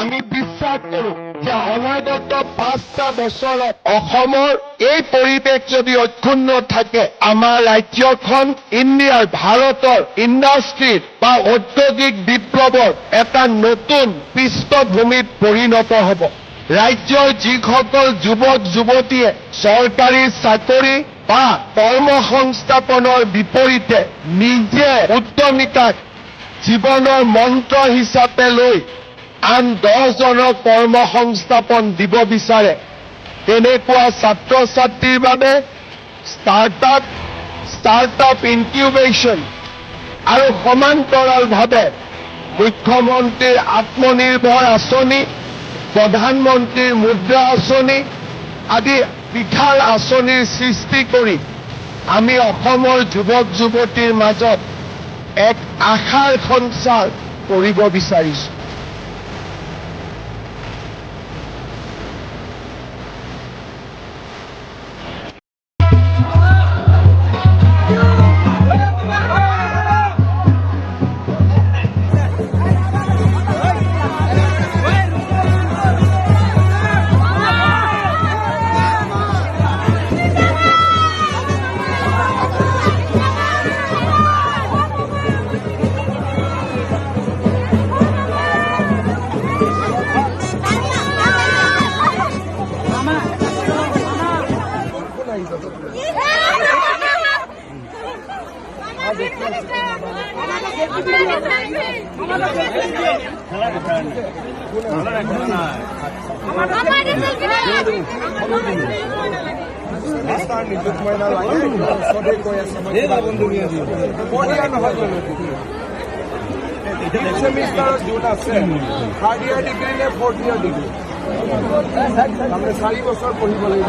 আমি বিশ্বাস কৰো যে অনাগত পাঁচটা বছৰত অসমৰ এই পৰিৱেশ যদি অক্ষুণ্ণ থাকে, আমাৰ ৰাজ্যখন ইণ্ডিয়াৰ, ভাৰতৰ ইণ্ডাষ্ট্ৰীৰ বা ঔদ্যোগিক বিপ্লৱৰ এটা নতুন পৃষ্ঠভূমিত পৰিণত হ'ব। ৰাজ্যৰ যিসকল যুৱক, যুৱতীয়ে চৰকাৰী চাকৰি বা কৰ্মসংস্থাপনৰ বিপৰীতে নিজে উদ্যমিতাক জীৱনৰ মন্ত্ৰ হিচাপে লৈ আন দহজনক কৰ্ম সংস্থাপন দিব বিচাৰে। তেনেকুৱা ছাত্ৰ ছাত্ৰীৰ বাবে ষ্টাৰ্টআপ ষ্টাৰ্টআপ ইনকিউবেশ্যন আৰু সমান্তৰালভাৱে মুখ্যমন্ত্ৰীৰ আত্মনিৰ্ভৰ আঁচনি, প্ৰধানমন্ত্ৰীৰ মুদ্ৰা আঁচনি আদি বিশাল আঁচনিৰ সৃষ্টি কৰি আমি অসমৰ যুৱক যুৱতীৰ মাজত এক আশাৰ সঞ্চাৰ কৰিব বিচাৰিছো। নিযুত মইনা লাগে ওচৰতে কৈ আছে ফ'ৰ্থ ইয়াৰ ডিগ্ৰী তাৰমানে চাৰি বছৰ পঢ়িব লাগিব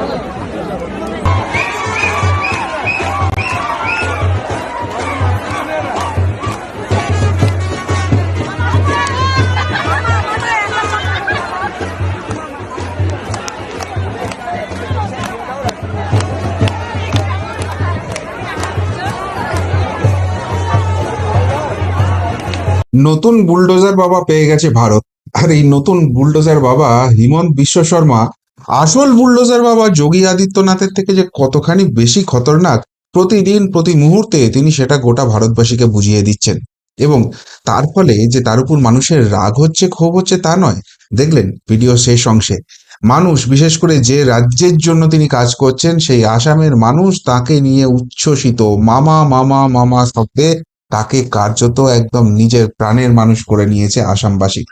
নতুন বুলডোজার বাবা পেয়ে গেছে ভারত। আর এই নতুন বুলডোজার বাবা হিমন্ত বিশ্ব শর্মা, আসল বুলডোজার বাবা যোগী আদিত্যনাথের থেকে যে কতখানি বেশি খতরনাক, প্রতিদিন, প্রতি মুহূর্তে তিনি সেটা গোটা ভারতবাসীকে বুঝিয়ে দিচ্ছেন। এবং তার ফলে যে তার উপর মানুষের রাগ হচ্ছে, ক্ষোভ হচ্ছে তা নয়। দেখলেন ভিডিও শেষ অংশে। মানুষ, বিশেষ করে যে রাজ্যের জন্য তিনি কাজ করছেন, সেই আসামের মানুষ তাকে নিয়ে উচ্ছ্বসিত। মামা মামা মামা শব্দে তাকে কার্যত একদম নিজের প্রাণের মানুষ করে নিয়েছে আসামবাসী।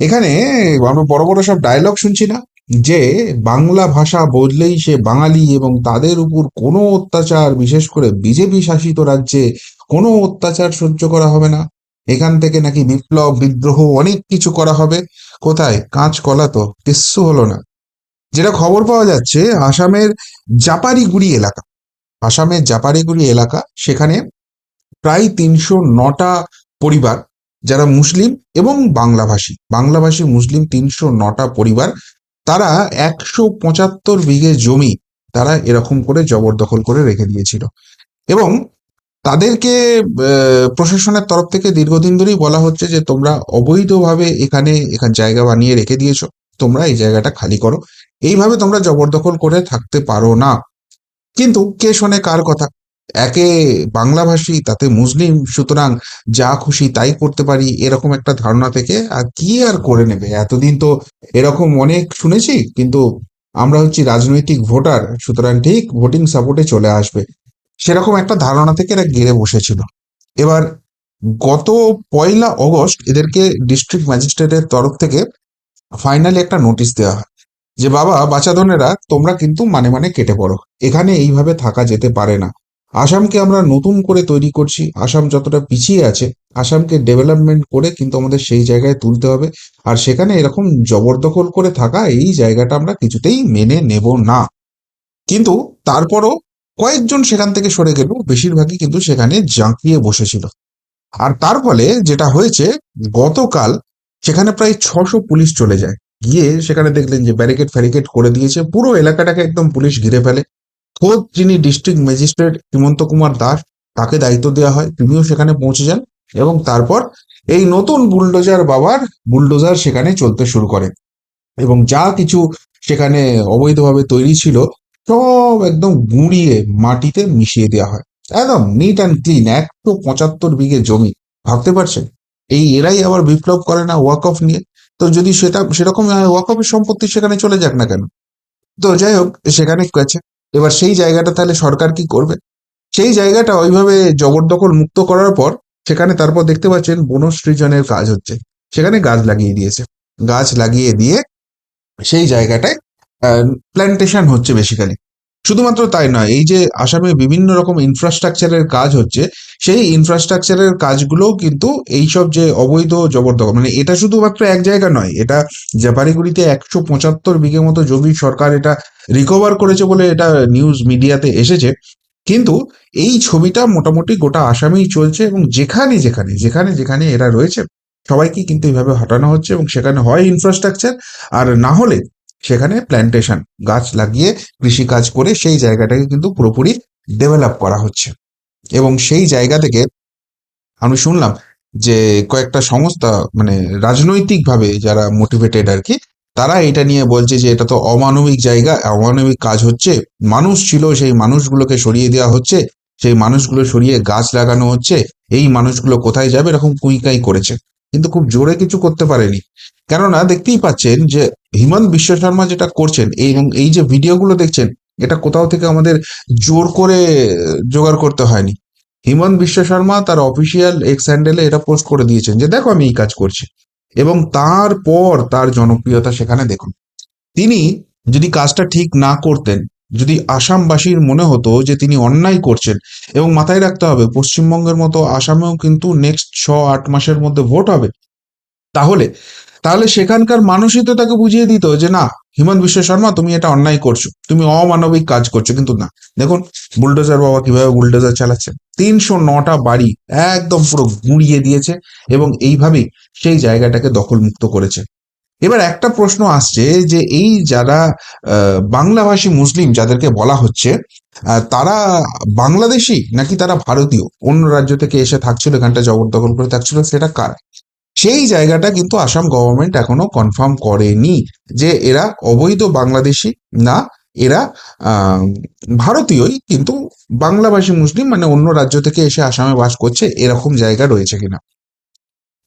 এখানে আমরা বড় বড় সব ডায়লগ শুনছি না? যে বাংলা ভাষা বললেই সে বাঙালি এবং তাদের উপর কোনো অত্যাচার, বিশেষ করে বিজেপি শাসিত রাজ্যে কোনো অত্যাচার সহ্য করা হবে না। এখান থেকে নাকি বিপ্লব, বিদ্রোহ অনেক কিছু করা হবে। কোথায়? কাঁচ কলা তো, কিচ্ছু হলো না। যেটা খবর পাওয়া যাচ্ছে, আসামের জাপারিগুড়ি এলাকা। আসামের জাপারিগুড়ি এলাকা, সেখানে প্রায় তিনশো নটা পরিবার যারা মুসলিম এবং বাংলাভাষী। বাংলাভাষী, মুসলিম তিনশো নটা পরিবার, তারা একশো পঁচাত্তর বিঘে জমি তারা এরকম করে জবরদখল করে রেখে দিয়েছিল। এবং তাদেরকে প্রশাসনের তরফ থেকে দীর্ঘদিন ধরেই বলা হচ্ছে যে, তোমরা অবৈধভাবে এখানে এখানে জায়গা বানিয়ে রেখে দিয়েছ। তোমরা এই জায়গাটা খালি করো। এইভাবে তোমরা জবরদখল করে থাকতে পারো না। কিন্তু কে শোনে কার কথা? একে বাংলাভাষী তাতে মুসলিম, সুতরাং যা খুশি তাই করতে পারি, এরকম একটা ধারণা থেকে আর কি আর করে নেবে? এতদিন তো এরকম অনেক শুনেছি, কিন্তু আমরা হচ্ছি রাজনৈতিক ভোটার, সুতরাং ঠিক ভোটিং সাপোর্টে চলে আসবে। সেরকম একটা ধারণা থেকে এরা গেড়ে বসেছিল। এবার গত পয়লা অগস্ট এদেরকে ডিস্ট্রিক্ট ম্যাজিস্ট্রেটের তরফ থেকে ফাইনালি একটা নোটিশ দেওয়া হয় যে, বাবা বাচ্চাধনেরা তোমরা কিন্তু মানে মানে কেটে পড়ো। এখানে এইভাবে থাকা যেতে পারে না। আসামকে আমরা নতুন করে তৈরি করছি। আসাম যতটা পিছিয়ে আছে, আসামকে ডেভেলপমেন্ট করে কিন্তু আমাদের সেই জায়গায় তুলতে হবে। আর সেখানে এরকম জবরদখল করে থাকা এই জায়গাটা আমরা কিছুতেই মেনে নেব না। কিন্তু তারপরও কয়েকজন সেখান থেকে সরে গেল, বেশিরভাগই কিন্তু সেখানে জাঁকিয়ে বসেছিল। আর তার ফলে যেটা হয়েছে, গতকাল সেখানে প্রায় ছশো পুলিশ চলে যায়। গিয়ে সেখানে দেখলেন যে ব্যারিকেড ফ্যারিকেড করে দিয়েছে, পুরো এলাকাটাকে একদম পুলিশ ঘিরে ফেলে। খোদ যিনি ডিস্ট্রিক্ট ম্যাজিস্ট্রেট হিমন্ত কুমার দাস, তাকে দায়িত্ব দেওয়া হয়, তিনিও সেখানে পৌঁছে যান এবং তারপর এই নতুন বুলডোজার বাবার বুলডোজার সেখানে চলতে শুরু করে। এবং যা কিছু সেখানে অবৈধভাবে তৈরি ছিল, সব একদম গুঁড়িয়ে মাটিতে মিশিয়ে দেওয়া হয়। একদম নিট অ্যান্ড ক্লিন একশো পঁচাত্তর বিঘে জমি, ভাবতে পারছেন? এই এরাই আবার বিপ্লব করে না ওয়াক অফ নিয়ে? তো যদি সেটা, সেরকম ওয়াক অফের সম্পত্তি সেখানে চলে যাক না কেন? তো যাই হোক, সেখানে গেছে। এবার সেই জায়গাটা তাহলে সরকার কি করবে? সেই জায়গাটা ওইভাবে জবরদখল মুক্ত করার পর সেখানে তারপর দেখতে পাচ্ছেন বনসৃজনের কাজ হচ্ছে। সেখানে গাছ লাগিয়ে দিয়েছে। গাছ লাগিয়ে দিয়ে সেই জায়গাটায় প্ল্যান্টেশন হচ্ছে বেসিক্যালি শুধুমাত্র তাই নয়, এই যে আসামে বিভিন্ন রকম ইনফ্রাস্ট্রাকচারের কাজ হচ্ছে, সেই ইনফ্রাস্ট্রাকচারের কাজগুলোও কিন্তু এইসব যে অবৈধ জবরদখল মানে এটা শুধুমাত্র এক জায়গা নয়, এটা জাপারিগুড়িতে একশো পঁচাত্তর বিঘে মতো জমি সরকার এটা রিকভার করেছে বলে এটা নিউজ মিডিয়াতে এসেছে। কিন্তু এই ছবিটা মোটামুটি গোটা আসামেই চলছে এবং যেখানে যেখানে যেখানে যেখানে এরা রয়েছে, সবাইকে কিন্তু এইভাবে হটানো হচ্ছে এবং সেখানে হয় ইনফ্রাস্ট্রাকচার আর না হলে সেখানে প্ল্যান্টেশন গাছ লাগিয়ে কৃষি কাজ করে সেই জায়গাটাকে কিন্তু পুরোপুরি ডেভেলপ করা হচ্ছে। এবং সেই জায়গা থেকে আমি শুনলাম যে কয়েকটা সংস্থা মানে রাজনৈতিকভাবে যারা মোটিভেটেড আর কি, তারা এটা নিয়ে বলছে যে এটা তো অমানবিক জায়গা, অমানবিক কাজ হচ্ছে। মানুষ ছিল, সেই মানুষগুলোকে সরিয়ে দেওয়া হচ্ছে, সেই মানুষগুলো সরিয়ে গাছ লাগানো হচ্ছে, এই মানুষগুলো কোথায় যাবে এরকম কুইকাই করেছে। কিন্তু খুব জোরে কিছু করতে পারেনি। কেননা দেখতেই পাচ্ছেন যে হিমন্ত বিশ্ব শর্মা যেটা করছেন এই এবং এই যে ভিডিওগুলো দেখছেন, এটা কোথাও থেকে আমাদের জোর করে জোগাড় করতে হয়নি। হিমন্ত বিশ্ব শর্মা তার অফিসিয়াল এক্স হ্যান্ডেলে এটা পোস্ট করে দিয়েছেন যে, দেখো আমি এই কাজ করছি। এবং তারপর তার জনপ্রিয়তা সেখানে দেখুন। তিনি যদি কাজটা ঠিক না করতেন যদি আসামবাসীর মনে হতো যে তিনি অন্যায় করছেন এবং মাথায় রাখতে হবে, পশ্চিমবঙ্গের মতো আসামেও কিন্তু নেক্সট ছ, আট মাসের মধ্যে ভোট হবে। তাহলে তাহলে সেখানকার মানুষই তো তাকে বুঝিয়ে দিত যে না, হিমন্ত বিশ্ব শর্মা, তুমি এটা অন্যায় করছ, তুমি অমানবিক কাজ করছ। কিন্তু না, দেখুন বুলডোজার বাবা কীভাবে বুলডোজার চালাচ্ছে। তিনশো নটা বাড়ি একদম পুরো গুঁড়িয়ে দিয়েছে এবং এইভাবেই সেই জায়গাটাকে দখলমুক্ত করেছে। এবার একটা প্রশ্ন আসছে যে এই যারা বাংলাভাষী মুসলিম যাদেরকে বলা হচ্ছে তারা বাংলাদেশি নাকি তারা ভারতীয়? অন্য রাজ্য থেকে এসে থাকছিল, এখানটা জবরদখল করে থাকছিল, সেটা কার? সেই জায়গাটা কিন্তু আসাম গভর্নমেন্ট এখনও কনফার্ম করেনি যে এরা অবৈধ বাংলাদেশি না, এরা ভারতীয়ই, কিন্তু বাংলাভাষী মুসলিম মানে অন্য রাজ্য থেকে এসে আসামে বাস করছে, এরকম জায়গা রয়েছে কিনা?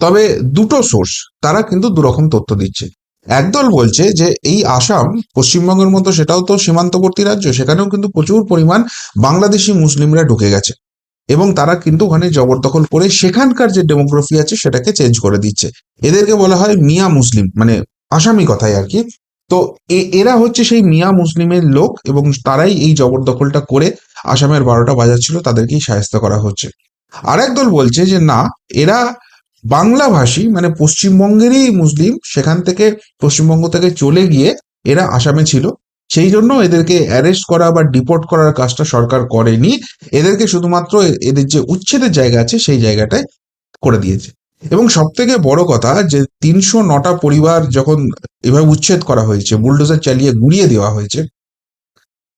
তবে দুটো সোর্স তারা কিন্তু দুরকম তথ্য দিচ্ছে। একদল বলছে যে এই আসাম পশ্চিমবঙ্গের মতো সেটাও তো সীমান্তবর্তী রাজ্য, সেখানেও কিন্তু প্রচুর পরিমাণ বাংলাদেশি মুসলিমরা ঢুকে গেছে। এবং তারা কিন্তু ওখানে জবরদখল করে সেখানকার যে ডেমোগ্রাফি আছে সেটাকে চেঞ্জ করে দিচ্ছে। এদেরকে বলা হয় মিয়া মুসলিম মানে আসামি কথাই আর কি। তো এরা হচ্ছে সেই মিয়া মুসলিমের লোক এবং তারাই এই জবরদখলটা করে আসামের বারোটা বাজার ছিল তাদেরকেই সাহায্য করা হচ্ছে। আরেক দল বলছে যে না, এরা বাংলাভাষী মানে পশ্চিমবঙ্গেরই মুসলিম, সেখান থেকে পশ্চিমবঙ্গ থেকে চলে গিয়ে এরা আসামে ছিল। সেই জন্য এদেরকে অ্যারেস্ট করা বা ডিপোর্ট করার কাজটা সরকার করেনি। এদেরকে শুধুমাত্র এদের যে উচ্ছেদের জায়গা আছে, সেই জায়গাটায় করে দিয়েছে। এবং সব থেকে বড় কথা, যে তিনশো নটা পরিবার যখন এভাবে উচ্ছেদ করা হয়েছে বুলডোজার চালিয়ে গুড়িয়ে দেওয়া হয়েছে,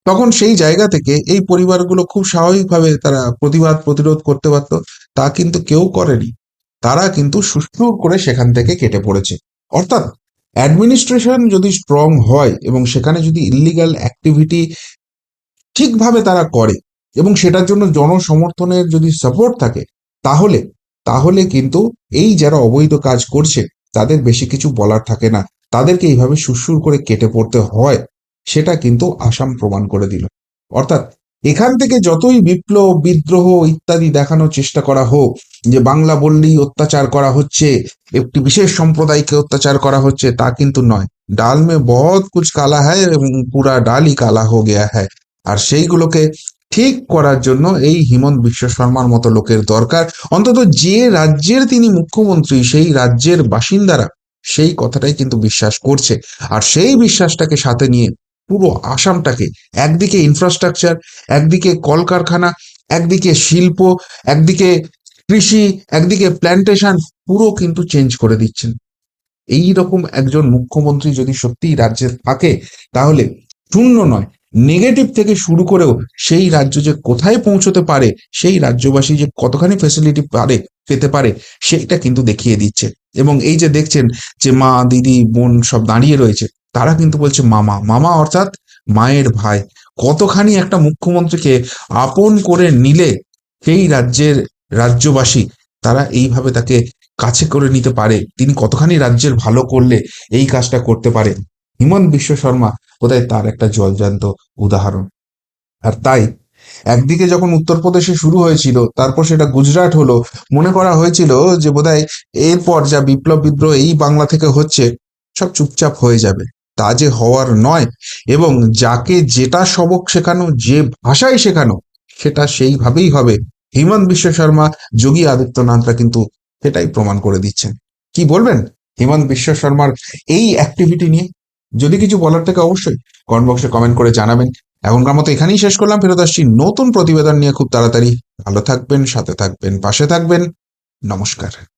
তখন সেই জায়গা থেকে এই পরিবারগুলো খুব স্বাভাবিকভাবে তারা প্রতিবাদ, প্রতিরোধ করতে পারত। তা কিন্তু কেউ করেনি। তারা কিন্তু সুষ্ঠু করে সেখান থেকে কেটে পড়েছে। অর্থাৎ অ্যাডমিনিস্ট্রেশন যদি স্ট্রং হয় এবং সেখানে যদি ইলিগাল অ্যাক্টিভিটি ঠিকভাবে তারা করে এবং সেটার জন্য জনসমর্থনের যদি সাপোর্ট থাকে, তাহলে তাহলে কিন্তু এই যারা অবৈধ কাজ করছে, তাদের বেশি কিছু বলার থাকে না। তাদেরকে এইভাবে সুরসুর করে কেটে পড়তে হয়, সেটা কিন্তু আসাম প্রমাণ করে দিল। অর্থাৎ এখান থেকে যতই বিপ্লব, বিদ্রোহ ইত্যাদি দেখানোর চেষ্টা করা হোক, যে বাংলা বললেই অত্যাচার করা হচ্ছে, একটি বিশেষ সম্প্রদায়কে অত্যাচার করা হচ্ছে, তা কিন্তু নয়। ডাল মে বহুত কুছ কালা হ্যায়, এবং পুরা ডালই কালা হো গেয়া হ্যায়। আর সেইগুলোকে ঠিক করার জন্য এই হিমন্ত বিশ্ব শর্মার মতো লোকের দরকার। অন্তত যে রাজ্যের তিনি মুখ্যমন্ত্রী, সেই রাজ্যের বাসিন্দারা সেই কথাটাই কিন্তু বিশ্বাস করছে। আর সেই বিশ্বাসটাকে সাথে নিয়ে পুরো আসামটাকে, একদিকে ইনফ্রাস্ট্রাকচার একদিকে কলকারখানা, একদিকে শিল্প, একদিকে কৃষি, একদিকে প্ল্যান্টেশন পুরো কিন্তু চেঞ্জ করে দিচ্ছেন। এই রকম একজন মুখ্যমন্ত্রী যদি সত্যিই রাজ্যে থাকে, তাহলে শূন্য নয় নেগেটিভ থেকে শুরু করেও সেই রাজ্য যে কোথায় পৌঁছতে পারে, সেই রাজ্যবাসী যে কতখানি ফেসিলিটি পারে, পেতে পারে সেটা কিন্তু দেখিয়ে দিচ্ছে। এবং এই যে দেখছেন যে মা, দিদি, বোন সব দাঁড়িয়ে রয়েছে তারা কিন্তু বলছে মামা মামা অর্থাৎ মায়ের ভাই। কতখানি একটা মুখ্যমন্ত্রীকে আপন করে নিলে সেই রাজ্যের রাজ্যবাসী তারা এইভাবে তাকে কাছে করে নিতে পারে? তিনি কতখানি রাজ্যের ভালো করলে এই কাজটা করতে পারে? হিমন্ত বিশ্ব শর্মা বোধহয় তার একটা জলজান্ত উদাহরণ। আর তাই একদিকে যখন উত্তরপ্রদেশে শুরু হয়েছিল, তারপর সেটা গুজরাট হলো, মনে করা হয়েছিল যে বোধহয় এরপর যা বিপ্লব বিদ্রোহ এই বাংলা থেকে হচ্ছে, সব চুপচাপ হয়ে যাবে। তা যে হওয়ার নয় এবং যাকে যেটা সবক শেখানো, যে ভাষায় শেখানো, সেটা সেইভাবেই হবে। হিমন্ত বিশ্ব শর্মা, যোগী আদিত্যনাথরা কিন্তু সেটাই প্রমাণ করে দিচ্ছেন। কি বলবেন হিমন্ত বিশ্ব শর্মার এই অ্যাক্টিভিটি নিয়ে? যদি কিছু বলার থেকে অবশ্যই কমেন্ট বক্সে কমেন্ট করে জানাবেন। এখনকার মতো এখানেই শেষ করলাম, ফেরত আসছি নতুন প্রতিবেদন নিয়ে খুব তাড়াতাড়ি। ভালো থাকবেন, সাথে থাকবেন, পাশে থাকবেন। নমস্কার।